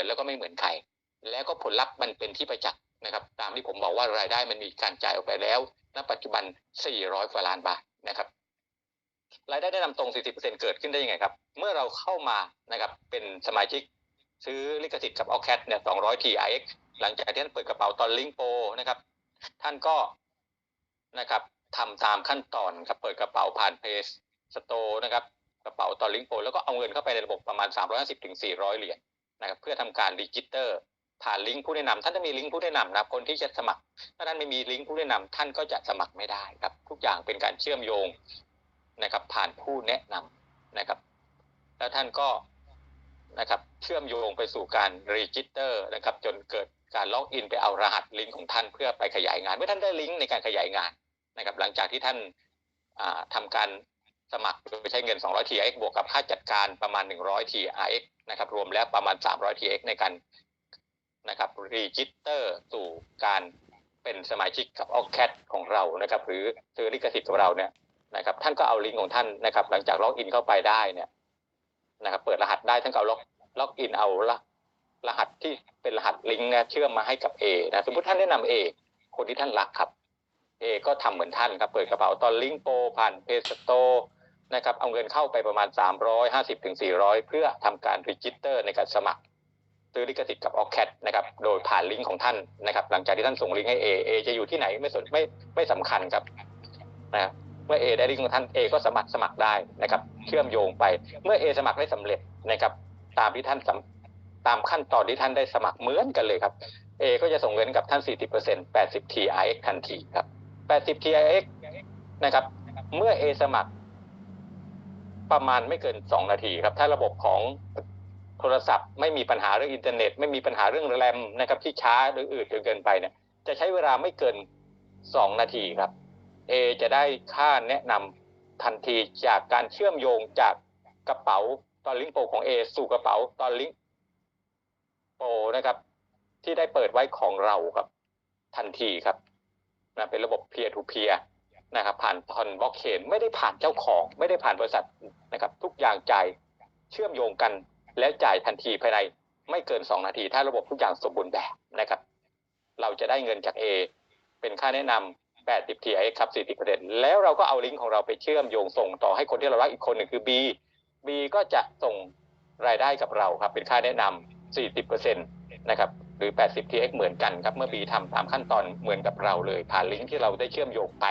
มือนแล้วก็ไม่เหมือนใคร แล้วก็ผลลัพธ์มันเป็นที่ประจักษ์นะครับ ตามที่ผมบอกว่ารายได้มันมีการจ่ายออกไปแล้วณปัจจุบัน 400 กว่าล้านบาทนะครับ รายได้แนะนำตรง 40%เกิดขึ้นได้ยังไงครับ เมื่อเราเข้ามานะครับเป็นสมาชิกซื้อลิขสิทธิ์กับ a l c a t เนี่ย200 TIX หลังจากที่ท่านเปิดกระเป๋าตอนลิงโปนะครับ ท่านก็นะครับทำตามขั้นตอนครับเปิดกระเป๋าผ่านเพจสโตนะครับกระเป๋าตอนลิงโปแล้วก็เอาเงินเข้าไปในระบบประมาณ 350ถึง400 เหรียญ นะครับเพื่อทำการรีจิสเตอร์ผ่านลิงก์ผู้แนะนำท่านจะมีลิงก์ผู้แนะนำนะครับคนที่จะสมัคร ถ้าท่านไม่มีลิงก์ผู้แนะนำท่านก็จะสมัครไม่ได้ครับ ทุกอย่างเป็นการเชื่อมโยงนะครับ ผ่านผู้แนะนำนะครับ แล้วท่านก็นะครับเชื่อมโยงไปสู่การรีจิสเตอร์นะครับ จนเกิดการล็อกอินไปเอารหัสลิงก์ของท่านเพื่อไปขยายงานเมื่อท่านได้ลิงก์ในการขยายงานนะครับ หลังจากที่ท่านอ่าทำการสมัครโดยใช้เงิน 200 TX บวกกับค่าจัดการประมาณ 100 TRX นะครับรวมแล้วประมาณ 300 TX ในการนะครับรีจิสเตอร์สู่การเป็นสมาชิกกับ o c a t ของเรานะครับ หรือซื้อลิขสิทธิ์ของเราเนี่ยนะครับ ท่านก็เอาลิงก์ของท่านนะครับ หลังจากล็อกอินเข้าไปได้เนี่ยนะครับ เปิดรหัสได้ท่านก็เอาล็อกล็อกอินเอาละรหัสที่เป็นรหัสลิงก์เชื่อมมาให้กับ A นะสมมติท่านแนะนำ A คนที่ท่านรักครับ A ก็ทำเหมือนท่านครับ เปิดกระเป๋าตอนลิงก์โปรผ่านเพจสโต นะครับเอาเงินเข้าไปประมาณ 350ถึง400 เพื่อทำการรีจิสเตอร์ในการสมัครซื้อลิขสิทธิ์กับ o c a t นะครับโดยผ่านลิงก์ของท่านนะครับ หลังจากที่ท่านส่งลิงก์ให้ A A จะอยู่ที่ไหนไม่สนไม่ไม่สำคัญครับนะเมื่อ A ได้ลิงก์ของท่าน A ก็สมัครสมัครได้นะครับ เชื่อมโยงไป เมื่อ A สมัครได้สำเร็จนะครับ ตามที่ท่านตามขั้นตอนที่ท่านได้สมัครเหมือนกันเลยครับ A ก็จะส่งเงินกับท่าน 40% 80 TRX ทันทีครับ 80 TRX นะครับ เมื่อ A สมัคร ประมาณไม่เกิน 2 นาทีครับ ถ้าระบบของโทรศัพท์ไม่มีปัญหาเรื่องอินเทอร์เน็ต ไม่มีปัญหาเรื่องแรมนะครับที่ช้าหรืออืดจนเกินไปเนี่ยจะใช้เวลาไม่เกิน 2 นาทีครับ A จะได้ค่าแนะนำทันทีจากการเชื่อมโยงจากกระเป๋าตอนลิงก์โปรของ A สู่กระเป๋าตอนลิงก์โปรนะครับ ที่ได้เปิดไว้ของเราครับ ทันทีครับนะเป็นระบบ peer to peer นะครับผ่านทอนบล็อกเชนไม่ได้ผ่านเจ้าของ ไม่ได้ผ่านบริษัทนะครับทุกอย่างจ่ายเชื่อมโยงกัน แล้วจ่ายทันทีภายในไม่เกิน 2 นาที ถ้าระบบทุกอย่างสมบูรณ์แบบนะครับ เราจะได้เงินจาก A เป็นค่าแนะนำ80 TI ครับ40%แล้วเราก็เอาลิงก์ของเราไปเชื่อมโยงส่งต่อให้คนที่เรารักอีกคนหนึ่งคือ B B ก็จะส่งรายได้กับเราครับเป็นค่าแนะนำ40%นะครับหรือ 80 TX เหมือนกันครับ เมื่อ B ทำตามขั้นตอนเหมือนกับเราเลย ผ่านลิงก์ที่เราได้เชื่อมโยงไป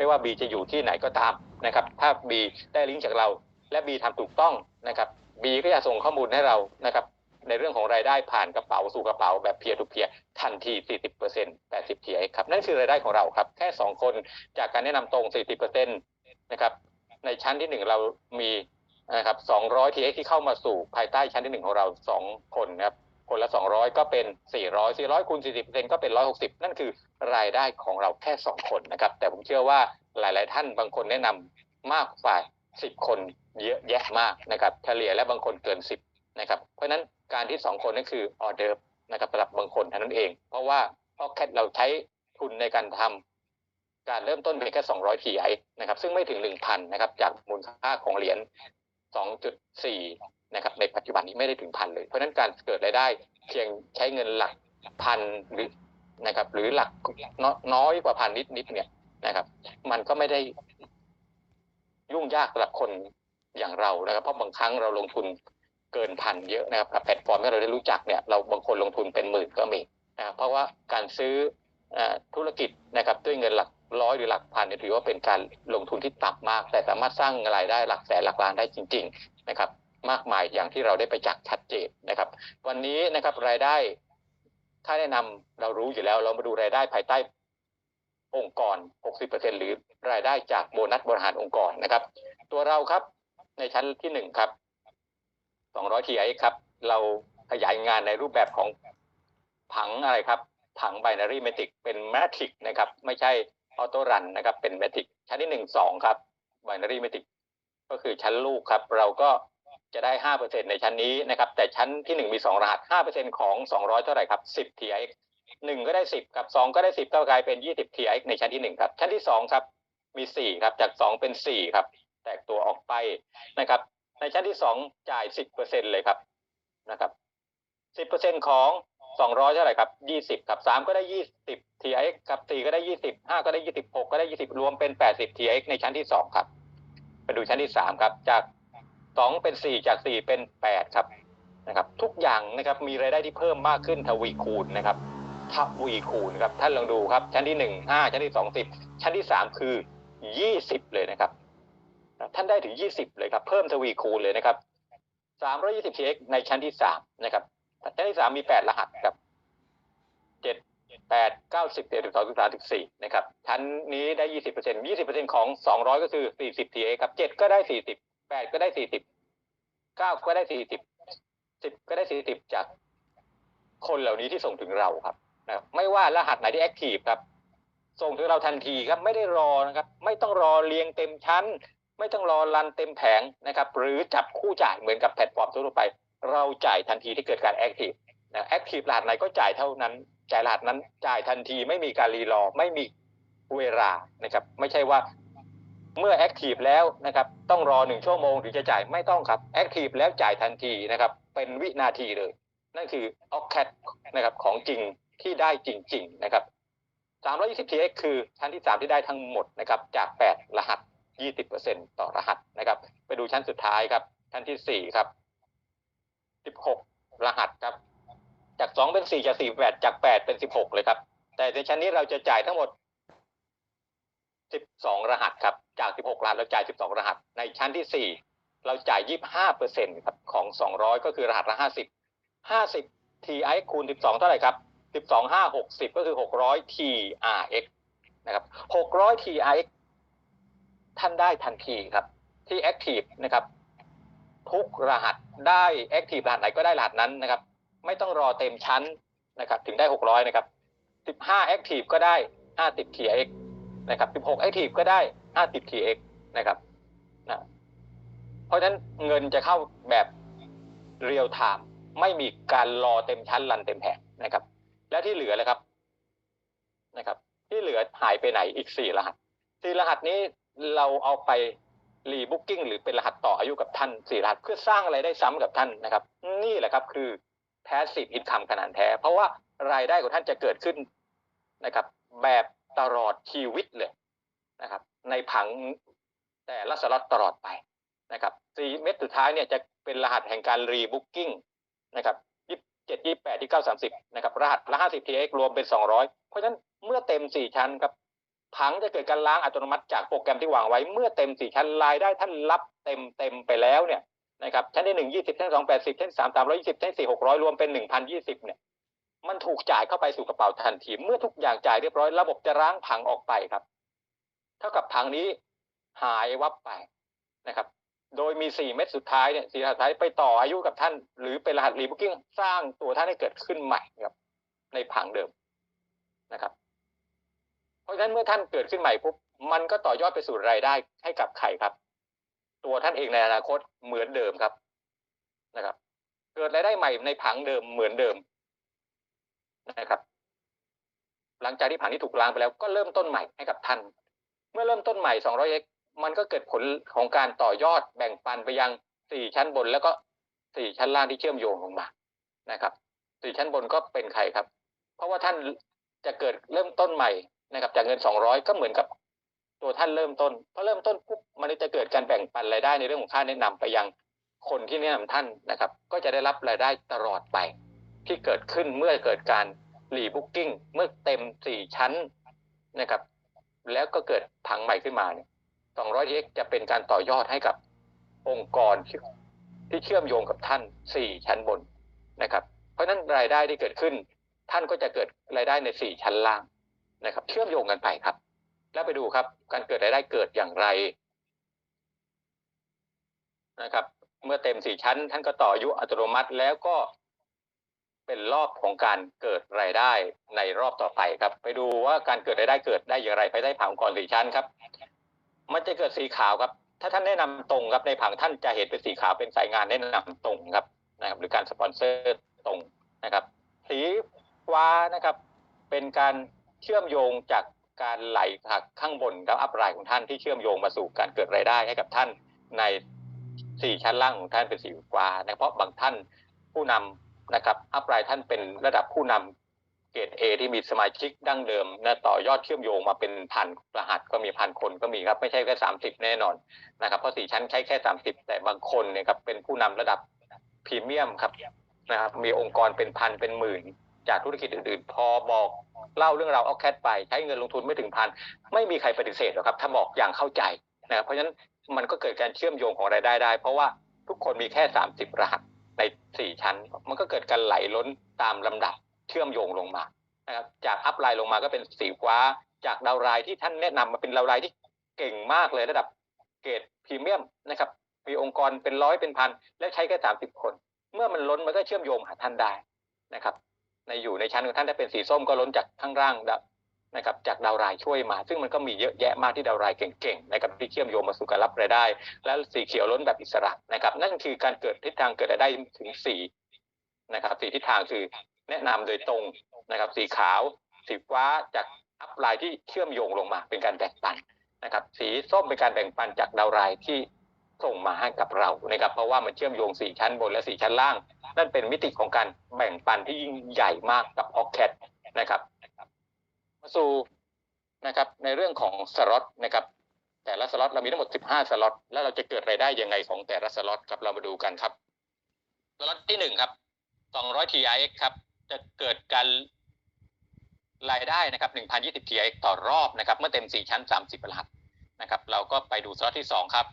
ไม่ว่า B จะอยู่ที่ไหนก็ตามนะครับ ถ้า B ได้ลิงก์จากเรา และ B ทำถูกต้องนะครับ B ก็จะส่งข้อมูลให้เรานะครับ ในเรื่องของรายได้ผ่านกระเป๋าสู่กระเป๋าแบบเพียร์ทูเพียร์ทันที 40% 80 TX ครับ นั่นคือรายได้ของเราครับ แค่ 2 คนจากการแนะนำตรง 40%นะครับในชั้นที่ 1 เรามีนะครับ200 TX ที่เข้ามาสู่ภายใต้ชั้นที่ 1 ของเรา 2 คนนะครับ คนละ 200 ก็เป็น 400 400คูณ40%ก็เป็น 160 นั่นคือรายได้ของเราแค่ 2 คนนะครับ แต่ผมเชื่อว่าหลาย ๆ ท่านบางคนแนะนำมากฝ่าย 10 คนเยอะแยะมากนะครับเฉลี่ยและบางคนเกิน 10 นะครับ เพราะนั้นการที่ 2 คนนั่นคือออเดอร์นะครับสำหรับบางคนเท่านั้นเอง เพราะว่าพอแค่เราใช้ทุนในการทำการเริ่มต้นเพียงแค่ 200 TI นะครับ ซึ่งไม่ถึง 1,000 นะครับ จากมูลค่าของเหรียญ2.4 นะครับในปัจจุบันนี้ไม่ได้ถึงพันเลย เพราะนั้นการเกิดรายได้เพียงใช้เงินหลักพันหรือนะครับ หรือหลักน้อยกว่าพันนิดๆเนี่ยนะครับ มันก็ไม่ได้ยุ่งยากสำหรับคนอย่างเรานะครับ เพราะบางครั้งเราลงทุนเกินพันเยอะนะครับกับแพลตฟอร์มที่เราได้รู้จักเนี่ยเราบางคนลงทุนเป็นหมื่นก็มีนะเพราะว่าการซื้อธุรกิจนะครับด้วยเงินหลักร้อยหรือหลักพันเนี่ยถือว่าเป็นการลงทุนที่ต่ำมาก แต่สามารถสร้างรายได้หลักแสนหลักล้านได้จริง ๆ นะครับ มากมายอย่างที่เราได้ไปจักชัดเจนนะครับ วันนี้นะครับรายได้ค่าแนะนำเรารู้อยู่แล้ว เรามาดูรายได้ภายใต้องค์กร 60%หรือรายได้จากโบนัสบริหารองค์กรนะครับ ตัวเราครับในชั้นที่หนึ่งครับ 200 TI ครับ เราขยายงานในรูปแบบของผังอะไรครับ ผัง binary matrix เป็น matrix นะครับ ไม่ใช่ออโต้รันนะครับ เป็น matrix ชั้นที่หนึ่งสองครับ binary matrix ก็คือชั้นลูกครับ เราก็ จะได้ห้าเปอร์เซ็นในชั้นนี้นะครับ แต่ชั้นที่หนึ่งมีสองรหัสห้าเปอร์เซ็นของสองร้อยเท่าไหร่ครับสิบ TI หนึ่งก็ได้สิบครับสองก็ได้สิบก็กลายเป็นยี่สิบ TI ในชั้นที่หนึ่งครับ ชั้นที่สองครับ มีสี่ครับ จากสองเป็นสี่ครับ แตกตัวออกไปนะครับ ในชั้นที่สองจ่ายสิบเปอร์เซ็นเลยครับนะครับสิบเปอร์เซ็นของสองร้อยเท่าไหร่ครับยี่สิบครับสามก็ได้ยี่สิบ TX ครับสี่ก็ได้ยี่สิบห้าก็ได้ยี่สิบหกก็ได้ยี่สิบรวมเป็นแปดสิบ TX ในชั้นที่สองครับไปดูชั้นที่สามครับ จาก สองเป็นสี่จากสี่เป็นแปดครับนะครับ ทุกอย่างนะครับมีรายได้ที่เพิ่มมากขึ้นทวีคูณนะครับทวีคูณครับท่านลองดูครับ ชั้นที่หนึ่งห้าชั้นที่สองสิบชั้นที่สามคือยี่สิบเลยนะครับ ท่านได้ถึง20เลยครับ เพิ่มทวีคูณเลยนะครับ320 TX ในชั้นที่3นะครับ ชั้นที่3มี8รหัสครับ7 8 9 10 11 12 13 14นะครับ ชั้นนี้ได้20% 20%ของ200ก็คือ40 TX ครับ7ก็ได้ 40 8ก็ได้40 9ก็ได้40 10ก็ได้40จากคนเหล่านี้ที่ส่งถึงเราครับนะไม่ว่ารหัสไหนที่แอคทีฟครับ ส่งถึงเราทันทีครับ ไม่ได้รอนะครับ ไม่ต้องรอเรียงเต็มชั้น ไม่ต้องรอรันเต็มแผงนะครับ หรือจับคู่จ่ายเหมือนกับแพลตฟอร์มทั่วไป เราจ่ายทันทีที่เกิดการแอคทีฟนะแอคทีฟรหัสไหนก็จ่ายเท่านั้น จ่ายรหัสนั้นจ่ายทันทีไม่มีการรีรอไม่มีเวลานะครับ ไม่ใช่ว่า เมื่อแอคทีฟแล้วนะครับต้องรอหนึ่งชั่วโมงถึงจะจ่ายไม่ต้องครับแอคทีฟแล้วจ่ายทันทีนะครับเป็นวินาทีเลย นั่นคือออกแคทนะครับของจริงที่ได้จริง ๆ นะครับ 320 TX คือชั้นที่ 3 ที่ได้ทั้งหมดนะครับจาก 8 รหัส 20%ต่อรหัสนะครับ ไปดูชั้นสุดท้ายครับ ชั้นที่ 4 ครับ 16 รหัสครับ จาก 2 เป็น 4 จาก 4 8 จาก 8 เป็น 16 เลยครับ แต่ในชั้นนี้เราจะจ่ายทั้งหมด 12 รหัสครับ จาก 16 รหัสเราจ่าย 12 รหัส ในชั้นที่ 4 เราจ่าย 25%ครับของ 200 ก็คือรหัสละ 50 50 TI คูณ 12 เท่าไหร่ครับ 12 5 60 ก็คือ 600 TRX นะครับ 600 TRX ท่านได้ทันทีครับ ที่ Active นะครับ ทุกรหัสได้ Active รหัสไหนก็ได้รหัสนั้นนะครับ ไม่ต้องรอเต็มชั้นนะครับ ถึงได้ 600 นะครับ 15 Active ก็ได้ 50 TRX นะครับ 16 Active ก็ได้ 50 TX นะครับนะเพราะฉะนั้นเงินจะเข้าแบบเรียลไทม์ไม่มีการรอเต็มชั้นรันเต็มแผงนะครับ และที่เหลือเลยครับนะครับ ที่เหลือหายไปไหนอีกสี่รหัสสี่รหัสนี้เราเอาไปรีบุ๊กิ้งหรือเป็นรหัสต่ออายุกับท่านสี่รหัสเพื่อสร้างอะไรได้ซ้ำกับท่านนะครับ นี่แหละครับคือ passive income ขนาดแท้ เพราะว่ารายได้ของท่านจะเกิดขึ้นนะครับ แบบตลอดชีวิตเลยนะครับ ในผังแต่ละสล็อตตลอดไปนะครับสี่เม็ดสุดท้ายเนี่ยจะเป็นรหัสแห่งการรีบุ๊กิ้งนะครับยี่สิบเจ็ดยี่แปดที่เก้าสามสิบนะครับรหัสละห้าสิบ TX รวมเป็นสองร้อยเพราะฉะนั้นเมื่อเต็มสี่ชั้นครับผังจะเกิดการล้างอัตโนมัติจากโปรแกรมที่วางไว้เมื่อเต็มสี่ชั้นรายได้ท่านรับเต็มเต็มไปแล้วเนี่ยนะครับชั้นที่หนึ่งยี่สิบชั้นสองแปดสิบชั้นสามสามร้อยยี่สิบชั้นสี่หกร้อยรวมเป็นหนึ่งพันยี่สิบเนี่ยมันถูกจ่ายเข้าไปสู่กระเป๋าทันที เมื่อทุกอย่างจ่ายเรียบร้อยระบบจะล้างผังออกไปครับ เท่ากับผังนี้หายวับไปนะครับ โดยมีสี่เม็ดสุดท้ายเนี่ยสี่รหัสสุดท้ายไปต่ออายุกับท่าน หรือเป็นรหัสรีบุ๊กิ้งสร้างตัวท่านให้เกิดขึ้นใหม่ครับ ในผังเดิมนะครับ เพราะฉะนั้นเมื่อท่านเกิดขึ้นใหม่ปุ๊บมันก็ต่อยอดไปสู่รายได้ให้กับใครครับ ตัวท่านเองในอนาคตเหมือนเดิมครับนะครับ เกิดรายได้ใหม่ในผังเดิมเหมือนเดิมนะครับ หลังจากที่ผังที่ถูกล้างไปแล้วก็เริ่มต้นใหม่ให้กับท่าน เมื่อเริ่มต้นใหม่ 200x มันก็เกิดผลของการต่อยอดแบ่งปันไปยังสี่ชั้นบนแล้วก็สี่ชั้นล่างที่เชื่อมโยงลงมานะครับสี่ชั้นบนก็เป็นใครครับ เพราะว่าท่านจะเกิดเริ่มต้นใหม่นะครับ จากเงิน 200 ก็เหมือนกับตัวท่านเริ่มต้นพอเริ่มต้นปุ๊บมันจะเกิดการแบ่งปันรายได้ในเรื่องของค่าแนะนำไปยังคนที่แนะนำท่านนะครับ ก็จะได้รับรายได้ตลอดไป ที่เกิดขึ้นเมื่อเกิดการรีบุ๊กิ้งเมื่อเต็มสี่ชั้นนะครับ แล้วก็เกิดผังใหม่ขึ้นมาเนี่ย 200 x จะเป็นการต่อยอดให้กับองค์กรที่ที่เชื่อมโยงกับท่านสี่ชั้นบนนะครับ เพราะฉะนั้นรายได้ที่เกิดขึ้น ท่านก็จะเกิดรายได้ในสี่ชั้นล่างนะครับ เชื่อมโยงกันไปครับ แล้วไปดูครับ การเกิดรายได้เกิดอย่างไรนะครับ เมื่อเต็มสี่ชั้น ท่านก็ต่ออายุอัตโนมัติ แล้วก็ เป็นรอบของการเกิดรายได้ในรอบต่อไปครับ ไปดูว่าการเกิดรายได้เกิดได้อย่างไรภายใต้ผังองค์กรสี่ชั้นครับ มันจะเกิดสีขาวครับ ถ้าท่านแนะนำตรงครับในผังท่านจะเห็นเป็นสีขาวเป็นสายงานแนะนำตรงครับนะครับ หรือการสปอนเซอร์ตรงนะครับ สีฟ้านะครับ เป็นการเชื่อมโยงจากการไหลจากข้างบนครับอัพไลน์ของท่านที่เชื่อมโยงมาสู่การเกิดรายได้ให้กับท่านในสี่ชั้นล่างของท่านเป็นสีฟ้านะเพราะบางท่านผู้นำ นะครับอัพไลน์ท่านเป็นระดับผู้นำเกรด A ที่มีสมาชิกดั้งเดิมนะต่อยอดเชื่อมโยงมาเป็นพันรหัสก็มีพันคนก็มีครับไม่ใช่แค่สามสิบแน่นอนนะครับเพราะสี่ชั้นใช้แค่สามสิบแต่บางคนเนี่ยครับเป็นผู้นำระดับพรีเมียมครับนะครับมีองค์กรเป็นพันเป็นหมื่น จากธุรกิจอื่นๆ พอบอกเล่าเรื่องราวเอาแคทไปใช้เงินลงทุนไม่ถึงพันไม่มีใครปฏิเสธหรอกครับ ถ้าบอกอย่างเข้าใจนะครับเพราะฉะนั้นมันก็เกิดการเชื่อมโยงของรายได้ได้ เพราะว่าทุกคนมีแค่ 30 รหัส ใน4ชั้น มันก็เกิดการไหลล้นตามลำดับเชื่อมโยงลงมานะครับจากอัพไลน์ลงมาก็เป็นสีฟ้า จากดาวไลน์ที่ท่านแนะนำมาเป็นดาวไลน์ที่เก่งมากเลยระดับเกรดพรีเมียมนะครับ มีองค์กรเป็นร้อยเป็นพัน และใช้แค่30คน เมื่อมันล้นมันก็เชื่อมโยงหาท่านได้นะครับ ในอยู่ในชั้นของท่านถ้าเป็นสีส้มก็ล้นจากข้างล่าง นะครับจากดาวรายช่วยมา ซึ่งมันก็มีเยอะแยะมากที่ดาวรายเก่งๆนะครับที่เชื่อมโยงมาสู่การรับรายได้ และสีเขียวล้นแบบอิสระนะครับ นั่นคือการเกิดทิศทางเกิดรายได้ถึงสีนะครับสีทิศทางคือแนะนำโดยตรงนะครับ สีขาว สีฟ้าจากอัพไลน์ที่เชื่อมโยงลงมาเป็นการแบ่งปันนะครับ สีส้มเป็นการแบ่งปันจากดาวรายที่ส่งมาให้กับเรานะครับ เพราะว่ามันเชื่อมโยงสี่ชั้นบนและสี่ชั้นล่าง นั่นเป็นมิติของการแบ่งปันที่ยิ่งใหญ่มากกับออกแคทนะครับ มาสู่นะครับในเรื่องของสล็อตนะครับแต่ละสล็อตเรามีทั้งหมด 15 สล็อตแล้วเราจะเกิดรายได้ยังไงของแต่ละสล็อตครับเรามาดูกันครับสล็อตที่หนึ่งครับ 200 TIX ครับ จะเกิดการรายได้นะครับ1,020 TIX ต่อรอบนะครับ เมื่อเต็ม 4 ชั้น 30รหัสนะครับเราก็ไปดูสล็อตที่ 2 ครับ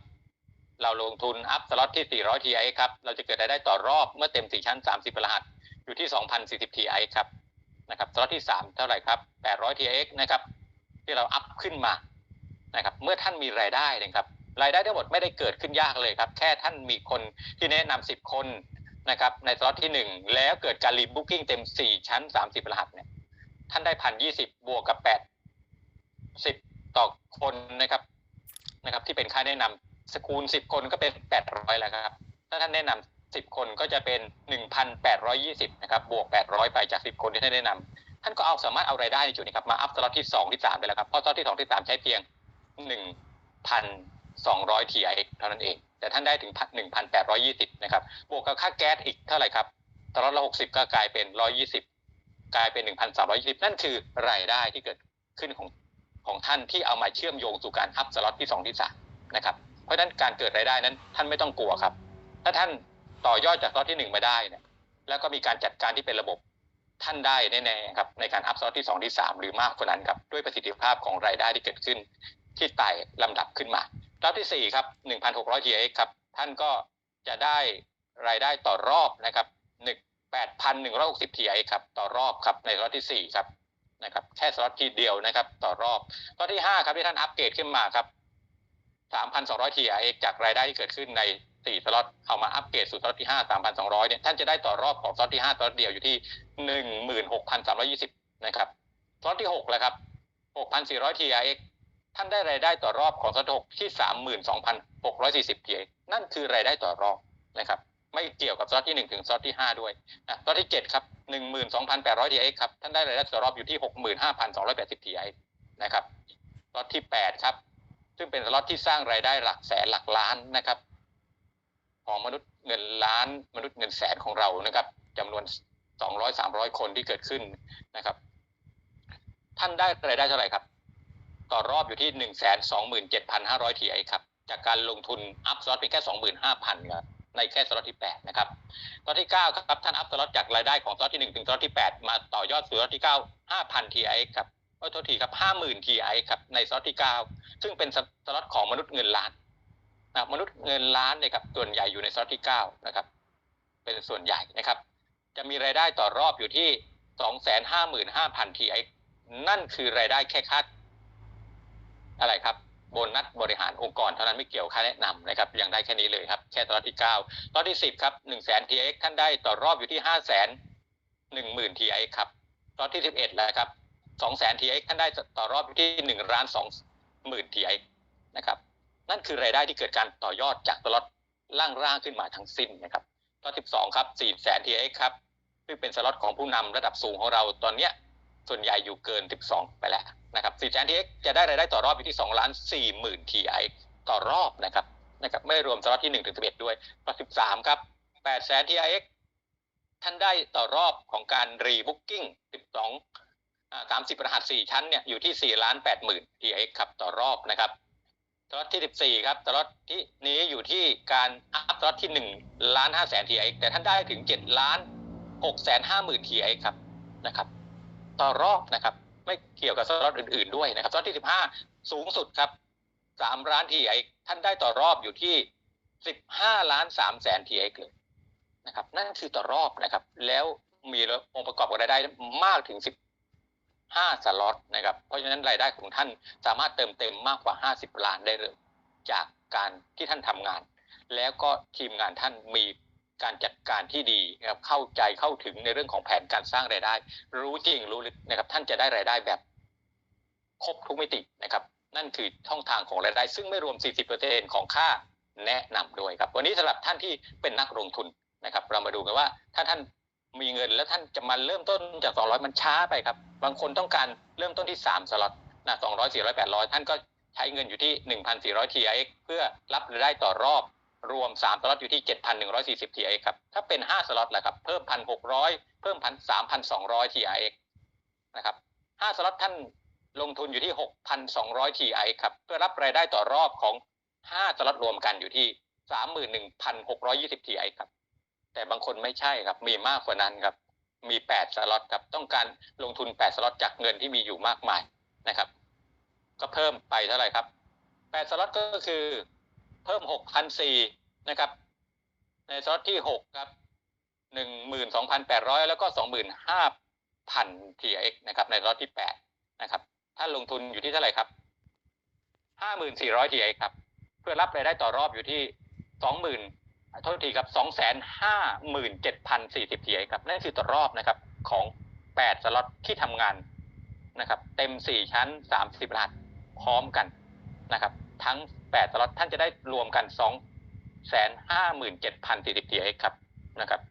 เราลงทุนอัพสล็อตที่ 400 TIX ครับ เราจะเกิดรายได้ต่อรอบเมื่อเต็ม 4 ชั้น 30รหัสอยู่ที่ 2,040 TIX ครับ นะครับสล็อตที่ 3 เท่าไหร่ครับ800 TX นะครับที่เราอัพขึ้นมานะครับเมื่อท่านมีรายได้นะครับรายได้ทั้งหมดไม่ได้เกิดขึ้นยากเลยครับ แค่ท่านมีคนที่แนะนำ10 คนนะครับในสล็อตที่ 1 แล้วเกิดการรีบุ๊กิ้งเต็ม 4 ชั้น 30 รหัสเนี่ยท่านได้พันยี่สิบบวกกับแปดสิบต่อคนนะครับนะครับ ที่เป็นค่าแนะนำสกูลสิบคนก็เป็นแปดร้อยแล้วครับ ถ้าท่านแนะนำ สิบคนก็จะเป็นหนึ่งพันแปดร้อยี่สิบนะครับบวกแปดร้อยไปจากสิบคนที่ท่านแนะนำท่านก็เอาสามารถเอารายได้ในจุดนี้ครับมาอัพสล็อตที่สองที่สามได้แล้วครับเพราะสล็อตที่สองที่สามใช้เพียงหนึ่งพันสองร้อยทีไอเท่านั้นเอง แต่ท่านได้ถึงหนึ่งพันแปดร้อยี่สิบนะครับบวกกับค่าแก๊สอีกเท่าไหร่ครับสล็อตละหกสิบก็กลายเป็นร้อยี่สิบกลายเป็น1,320นั่นคือรายได้ที่เกิดขึ้นของของท่านที่เอามาเชื่อมโยงสู่การอัพสล็อตที่2ที่3นะครับเพราะฉะนั้นการเกิดรายได้นั้นท่านไม่ต้องกลัวครับ ถ้าท่าน ต่อยอดจากสล็อตที่1มาได้เนี่ยแล้วก็มีการจัดการที่เป็นระบบท่านได้แน่ๆครับในการอัพสล็อตที่ 2 ที่ 3 หรือมากกว่านั้นครับด้วยประสิทธิภาพของรายได้ที่เกิดขึ้น ที่ไต่ลำดับขึ้นมารอบที่ 4 ครับ 1,600 TX ครับ ท่านก็จะได้รายได้ต่อรอบนะครับ8,160 TI ครับต่อรอบครับในสล็อตที่ 4 ครับนะครับแค่สล็อตทีเดียวนะครับต่อรอบสล็อตที่ 5 ครับที่ท่านอัปเกรดขึ้นมาครับ3,200 TI จากรายได้ที่เกิดขึ้นใน 4สล็อตเอามาอัปเกรดสู่สล็อตที่ 5 3,200 เนี่ยท่านจะได้ต่อรอบของสล็อตที่ 5สล็อตเดียวอยู่ที่ 16,320 นะครับสล็อตที่ 6 แล้วครับ 6,400 TI ท่านได้รายได้ต่อรอบของสล็อตที่ 32,640 TI นั่นคือรายได้ต่อรอบนะครับไม่เกี่ยวกับซอสที่ 1 ถึงซอสที่ 5 ด้วยนะซอสที่ 7 ครับ 12,800 TX ครับ ท่านได้รายได้ต่อรอบอยู่ที่ 65,280 TX นะครับซอสที่ 8 ครับ ซึ่งเป็นสล็อตที่สร้างรายได้หลักแสนหลักล้านนะครับ ของมนุษย์เงินล้านมนุษย์เงินแสนของเรานะครับจำนวน 200 300 คนที่เกิดขึ้นนะครับ ท่านได้รายได้เท่าไหร่ครับ ต่อรอบอยู่ที่ 127,500 TX ครับ จากการลงทุนอัพซอสเพียงแค่ 25,000ครับในแค่สล็อตที่ 8 นะครับสล็อตที่ 9 ครับท่านอัพสล็อตจากรายได้ของสล็อตที่ 1 ถึงสล็อตที่ 8 มาต่อยอดสู่สล็อตที่ 9 5,000 TI ครับขอโทษทีครับ 50,000 TI ครับในสล็อตที่ 9 ซึ่งเป็นสล็อตของมนุษย์เงินล้าน มนุษย์เงินล้านเนี่ยครับส่วนใหญ่อยู่ในสล็อตที่9นะครับ เป็นส่วนใหญ่นะครับ จะมีรายได้ต่อรอบอยู่ที่ 255,000 TI นั่นคือรายได้แค่ค่าอะไรครับโบนัสบริหารองค์กรเท่านั้นไม่เกี่ยวค่าแนะนำนะครับยังได้แค่นี้เลยครับ แค่ตอนที่9ตอนที่ 10 ครับ1 0 0 0 0 0 TX ท่านได้ต่อรอบอยู่ที่ 5 1 0 0 0 0 0 TX ครับตอนที่ 11 แล้วครับ2 0 0 0 0 TX ท่านได้ต่อรอบอยู่ที่1ล้าน2หมื่น TX นะครับ นั่นคือรายได้ที่เกิดการต่อยอดจากตลอดล่างร่างขึ้นมาทั้งสิ้นนะครับตอน12 ครับ4 0 0 0 0 TX ครับซึ่งเป็นสล็อตของผู้นำระดับสูงของเราตอนเนี้ยส่วนใหญ่อยู่เกิน 12 ไปแล้วนะครับ4แสน TX จะได้รายได้ต่อรอบอยู่ที่2ล้าน4หมื่น TI ต่อรอบนะครับนะครับไม่รวมสล็อตที่1ถึง11 ด้วยต่อ13 ครับ8แสน TIX ท่านได้ต่อรอบของการรีบุ๊กกิ้ง12อ่า30 รหัส 4 ชั้นเนี่ยอยู่ที่4ล้าน8หมื่น TX ครับต่อรอบนะครับ สล็อตที่ 14 ครับสล็อตที่นี้อยู่ที่การอัพสล็อตที่1ล้าน5แสน TX แต่ท่านได้ถึง7ล้าน6แสน5หมื่น TX ครับนะครับ ต่อรอบนะครับ ไม่เกี่ยวกับสล็อตอื่น ๆด้วยนะครับสล็อตที่ 15 สูงสุดครับ3ล้าน TX ท่านได้ต่อรอบอยู่ที่ 15ล้าน3แสน TX เลยนะครับ นั่นคือต่อรอบนะครับ แล้วมีองค์ประกอบของรายได้มากถึง 5สล็อตนะครับ เพราะฉะนั้นรายได้ของท่านสามารถเติมเต็มมากกว่า 50 ล้านได้เลย จากการที่ท่านทำงาน แล้วก็ทีมงานท่านมีการจัดการที่ดีนะครับเข้าใจเข้าถึงในเรื่องของแผนการสร้างรายได้ รู้จริงรู้ลึกนะครับ ท่านจะได้รายได้แบบครบทุกมิตินะครับ นั่นคือช่องทางของรายได้ ซึ่งไม่รวม 40%ของค่าแนะนำด้วยครับ วันนี้สำหรับท่านที่เป็นนักลงทุนนะครับ เรามาดูกันว่าถ้าท่าน มีเงินแล้วท่านจะมาเริ่มต้นจาก 200 มันช้าไปครับ บางคนต้องการเริ่มต้นที่ 3 สล็อตนะ200 400 800 ท่านก็ใช้เงินอยู่ที่ 1,400 TIX เพื่อรับรายได้ต่อรอบ รวม 3 สล็อตอยู่ที่ 7,140 TIX ครับ ถ้าเป็น 5 สล็อตล่ะครับ เพิ่ม 1,600 เพิ่ม 3,200 TIX นะครับ 5 สล็อตท่านลงทุนอยู่ที่ 6,200 TIX ครับ เพื่อรับรายได้ต่อรอบของ 5 สล็อตรวมกันอยู่ที่ 31,620 TIX ครับ แต่บางคนไม่ใช่ครับ มีมากกว่านั้นครับ มี8สล็อตครับ ต้องการลงทุน8สล็อตจากเงินที่มีอยู่มากมายนะครับ ก็เพิ่มไปเท่าไหร่ครับ8สล็อตก็คือเพิ่ม6,004นสี่นะครับ ในสล็อตที่6ครับ12,800แปดร้อยแล้วก็25,000 TX นะครับในสล็อตที่8นะครับ ถ้าลงทุนอยู่ที่เท่าไหร่ครับห้าหมื่นสี่ร้อย TX ครับ เพื่อรับรายได้ต่อรอบอยู่ที่20,000 เท่าทีครับสองแสนห้าหมื่นเจ็ดพันสี่สิบ TI ครับนั่นคือต่อรอบนะครับของแปดสล็อตที่ทำงานนะครับ เต็มสี่ชั้นสามสิบรหัสพร้อมกันนะครับ ทั้งแปดสล็อตท่านจะได้รวมกันสองแสนห้าหมื่นเจ็ดพันสี่สิบ TI ครับนะครับ